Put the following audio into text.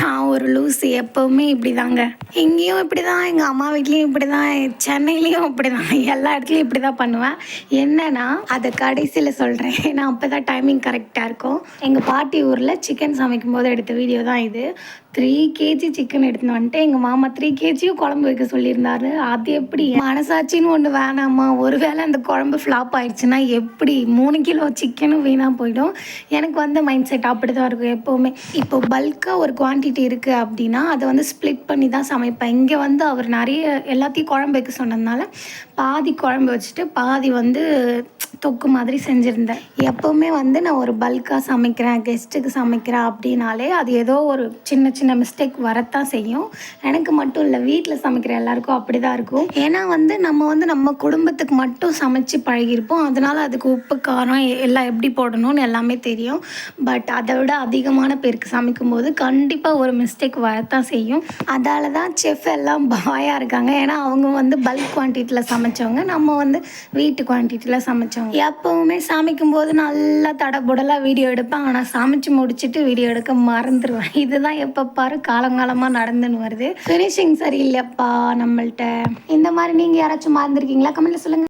நான் ஒரு லூஸ் எப்போவுமே இப்படி தாங்க இங்கேயும் இப்படி தான் எங்கள் அம்மா வீட்லேயும் இப்படி தான் சென்னையிலையும் இப்படி தான் எல்லா இடத்துலையும் இப்படி தான் பண்ணுவேன். என்னன்னா அதை கடைசியில் சொல்கிறேன் ஏன்னா அப்போ தான் டைமிங் கரெக்டாக இருக்கும். எங்கள் பாட்டி ஊரில் சிக்கன் சமைக்கும் போது எடுத்த வீடியோ தான் இது. த்ரீ கேஜி சிக்கன் எடுத்துன்னு வந்துட்டு எங்கள் மாமா த்ரீ கேஜியும் குழம்பு வைக்க சொல்லியிருந்தாரு. அது எப்படி? மனசாட்சின்னு ஒன்று வேணாமா ஒருவேளை அந்த குழம்பு ஃப்ளாப் ஆயிடுச்சுன்னா எப்படி? மூணு கிலோ சிக்கனும் வீணாக போயிடும். எனக்கு வந்து மைண்ட் செட் அப்படி தான் இருக்கும் எப்போவுமே. இப்போ பல்காக ஒரு குவான்டிட்டி இருக்குது அப்படின்னா அதை வந்து ஸ்ப்ளிட் பண்ணி தான் சமைப்பேன். இங்கே வந்து அவர் நிறைய எல்லாத்தையும் குழம்பு வைக்க சொன்னதுனால பாதி குழம்பு வச்சுட்டு பாதி வந்து தொக்கு மாதிரி செஞ்சுருந்தேன். எப்போவுமே வந்து நான் ஒரு பல்காக சமைக்கிறேன் கெஸ்ட்டுக்கு சமைக்கிறேன் அப்படின்னாலே அது ஏதோ ஒரு சின்ன சின்ன மிஸ்டேக் வரத்தான் செய்யும். எனக்கு மட்டும் இல்லை வீட்டில் சமைக்கிற எல்லாருக்கும் அப்படி தான் இருக்கும். ஏன்னா வந்து நம்ம வந்து நம்ம குடும்பத்துக்கு மட்டும் சமைச்சு பழகியிருப்போம். அதனால அதுக்கு உப்பு காரம் எல்லாம் எப்படி போடணும்னு எல்லாமே தெரியும். பட் அதை விட அதிகமான பேருக்கு சமைக்கும்போது கண்டிப்பாக ஒரு மிஸ்டேக் வரத்தான் செய்யும். அதால தான் செஃப் எல்லாம் பாயாக இருக்காங்க. ஏன்னா அவங்க வந்து பல்க் குவான்டிட்டியில் சமைச்சவங்க. நம்ம வந்து வீட்டு குவான்டிட்டியில் சமைச்சவங்க. எப்பவுமே சமைக்கும் போது நல்லா தடபுடலாக வீடியோ எடுப்பேன். ஆனால் சமைச்சு முடிச்சுட்டு வீடியோ எடுக்க மறந்துடுவேன் இதுதான் எப்போ பாரு காலங்காலமாக நடந்துன்னு வருது. ஃபினிஷிங் சரியில்லையப்பா நம்மள்ட்ட. இந்த மாதிரி நீங்கள் யாராச்சும் மறந்துருக்கீங்களா? கமெண்ட்டில் சொல்லுங்கள்